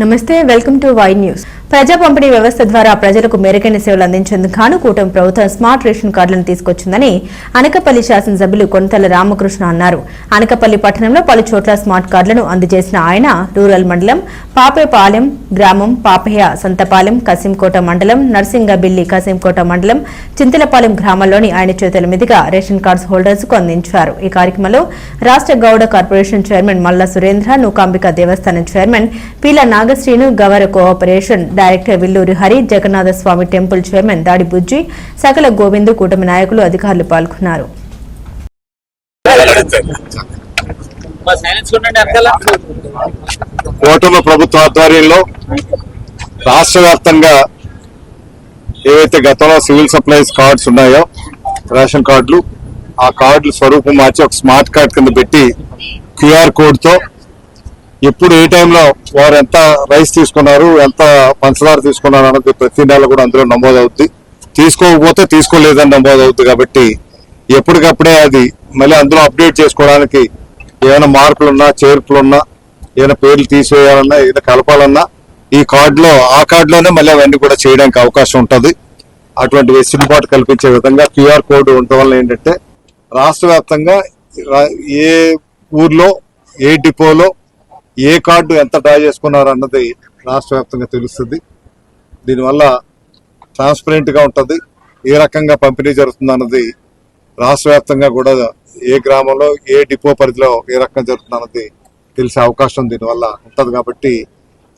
నమస్తే welcome to Y news. ప్రజా పంపిణీ వ్యవస్థ ద్వారా ప్రజలకు మెరుగైన సేవలు అందించేందుకు గాను కూటమి ప్రభుత్వం స్మార్ట్ రేషన్ కార్డులను తీసుకొచ్చిందని అనకపల్లి శాసనసభ్యులు కొనతల రామకృష్ణ అన్నారు. అనకపల్లి పట్టణంలో పలు చోట్ల స్మార్ట్ కార్డులను అందజేసిన ఆయన రూరల్ మండలం పాపేపాలెం గ్రామం పాపయ్య సంతపాలెం కసింకోట మండలం నర్సింగబిల్లి కసింకోట మండలం చింతలపాలెం గ్రామంలోని ఆయన చేతుల మీదుగా రేషన్ కార్డ్స్ హోల్డర్స్కు అందించారు. ఈ కార్యక్రమంలో రాష్ట్ర గౌడ కార్పొరేషన్ చైర్మన్ మల్లా సురేంద్ర నూకాంబిక దేవస్థానం chairman Peela Naga Nagasrinu Gavara cooperation director Villuri Hari Jagannatha Swamy temple chairman Dadi Bujji సకల గోవిందు కూటమి నాయకులు అధికారులు పాల్గొన్నారు. కూటమి ప్రభుత్వ ఆధ్వర్యంలో రాష్ట్ర వ్యాప్తంగా ఏవైతే గతంలో సివిల్ సప్లైస్ కార్డ్స్ ఉన్నాయో రేషన్ కార్డులు ఆ కార్డులు స్వరూపం మార్చి ఒక స్మార్ట్ కార్డ్ కింద పెట్టి క్యూఆర్ కోడ్తో ఎప్పుడు ఏ టైంలో వారు ఎంత రైస్ తీసుకున్నారు ఎంత పంచదార తీసుకున్నారు అన్నది ప్రతి నెల కూడా అందులో నమోదవుద్ది. తీసుకోకపోతే తీసుకోలేదని నమోదవుద్ది కాబట్టి ఎప్పటికప్పుడే అది మళ్ళీ అందులో అప్డేట్ చేసుకోవడానికి ఏమైనా మార్పులున్నా చేర్పులున్నా ఏమైనా పేర్లు తీసివేయాలన్నా ఏదైనా కలపాలన్నా ఈ కార్డులో ఆ కార్డులోనే మళ్ళీ అవన్నీ కూడా చేయడానికి అవకాశం ఉంటుంది. అటువంటి వెసులుబాటు కల్పించే విధంగా క్యూఆర్ కోడ్ ఉండటం వల్ల ఏంటంటే రాష్ట్ర వ్యాప్తంగా ఏ ఊర్లో ఏ డిపోలో ఏ కార్డు ఎంత డ్రా చేసుకున్నారు అన్నది రాష్ట్ర వ్యాప్తంగా తెలుస్తుంది. దీనివల్ల ట్రాన్స్పరెంట్గా ఉంటుంది. ఏ రకంగా పంపిణీ జరుగుతుంది అన్నది రాష్ట్ర వ్యాప్తంగా కూడా ఏ గ్రామంలో ఏ డిపో పరిధిలో ఏ రకంగా జరుగుతుంది అన్నది తెలిసే అవకాశం దీనివల్ల ఉంటుంది కాబట్టి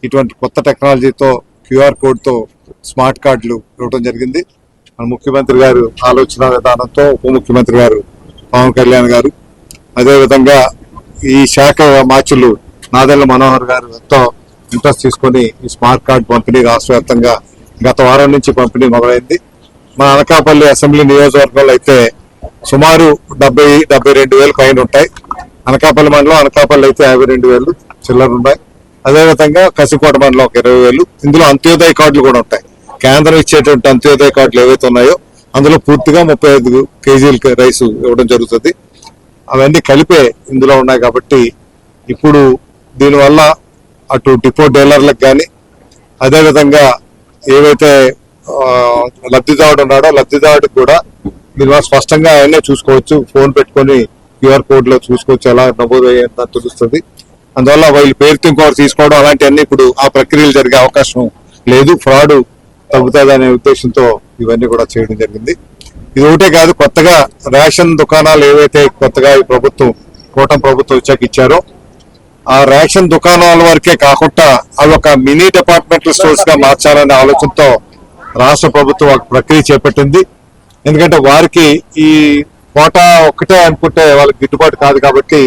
ఇటువంటి కొత్త టెక్నాలజీతో క్యూఆర్ కోడ్తో స్మార్ట్ కార్డులు ఇవ్వడం జరిగింది. మన ముఖ్యమంత్రి గారు ఆలోచన విధానంతో ఉప ముఖ్యమంత్రి గారు పవన్ కళ్యాణ్ గారు. అదేవిధంగా ఈ శాఖ మార్చులు నాదెల్ల మనోహర్ గారు ఎంతో ఇంట్రెస్ట్ తీసుకొని ఈ స్మార్ట్ కార్డ్ పంపిణీ రాష్ట్ర వ్యాప్తంగా గత వారం నుంచి పంపిణీ మొదలైంది. మన అనకాపల్లి అసెంబ్లీ నియోజకవర్గంలో అయితే సుమారు డెబ్బై డెబ్బై రెండు వేలు పైన ఉంటాయి. అనకాపల్లి మండలం అనకాపల్లి అయితే యాభై రెండు వేలు చిల్లర ఉన్నాయి. అదేవిధంగా కసికోట మండలం ఒక ఇరవై వేలు. ఇందులో అంత్యోదయ కార్డులు కూడా ఉంటాయి. కేంద్రం ఇచ్చేటువంటి అంత్యోదయ కార్డులు ఏవైతే ఉన్నాయో అందులో పూర్తిగా ముప్పై ఐదు కేజీల రైస్ ఇవ్వడం జరుగుతుంది. అవన్నీ కలిపే ఇందులో ఉన్నాయి కాబట్టి ఇప్పుడు దీనివల్ల అటు డిపో డీలర్లకు కానీ అదేవిధంగా ఏవైతే లబ్ధిదారుడు ఉన్నాడో లబ్ధిదారుడికి కూడా దీనివల్ల స్పష్టంగా ఆయనే చూసుకోవచ్చు. ఫోన్ పెట్టుకొని క్యూఆర్ కోడ్లో చూసుకోవచ్చు ఎలా నమోదు అయ్యిందో తెలుస్తుంది. అందువల్ల వీళ్ళు పేరుతో ఇంకోటి తీసుకోవడం అలాంటివన్నీ ఇప్పుడు ఆ ప్రక్రియలు జరిగే అవకాశం లేదు. ఫ్రాడ్ తగ్గుతుంది అనే ఉద్దేశంతో ఇవన్నీ కూడా చేయడం జరిగింది. ఇది ఒకటే కాదు కొత్తగా రేషన్ దుకాణాలు ఏవైతే కొత్తగా ఈ ప్రభుత్వం కూటమి ప్రభుత్వం వచ్చాక ఇచ్చారో ఆ రేషన్ దుకాణాల వరకే కాకుండా అవి ఒక మినీ డిపార్ట్మెంటల్ స్టోర్స్గా మార్చాలనే ఆలోచనతో రాష్ట్ర ప్రభుత్వం ఒక ప్రక్రియ చేపట్టింది. ఎందుకంటే వారికి ఈ కోటా ఒక్కటే అనుకుంటే వాళ్ళకి గిట్టుబాటు కాదు కాబట్టి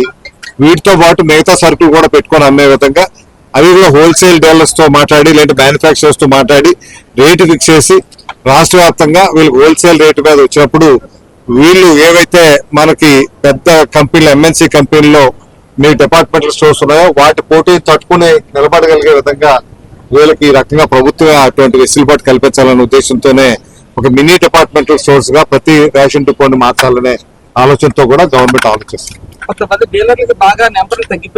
వీటితో పాటు మిగతా సరుకులు కూడా పెట్టుకొని అమ్మే విధంగా అవి కూడా హోల్సేల్ డీలర్స్తో మాట్లాడి లేదంటే మ్యానుఫ్యాక్చరర్స్తో మాట్లాడి రేటు ఫిక్స్ చేసి రాష్ట్ర వ్యాప్తంగా వీళ్ళకి హోల్సేల్ రేటు మీద వచ్చినప్పుడు వీళ్ళు ఏవైతే మనకి పెద్ద కంపెనీలు ఎంఎన్సీ కంపెనీలో మీ డిపార్ట్మెంటల్ స్టోర్స్ ఉన్నాయో? వాటి పోటీ తట్టుకుని నిలబడగలిగే విధంగా వీళ్ళకి ఈ రకంగా ప్రభుత్వం అటువంటి వెసులుబాటు కల్పించాలనే ఉద్దేశంతోనే ఒక మినీ డిపార్ట్మెంటల్ స్టోర్స్గా ప్రతి రేషన్ డిపోని మార్చాలనే ఆలోచనతో కూడా గవర్నమెంట్ ఆలోచిస్తుంది. కొంతమంది డీలర్లకు బాగా నెంబర్లు తగ్గిపోయి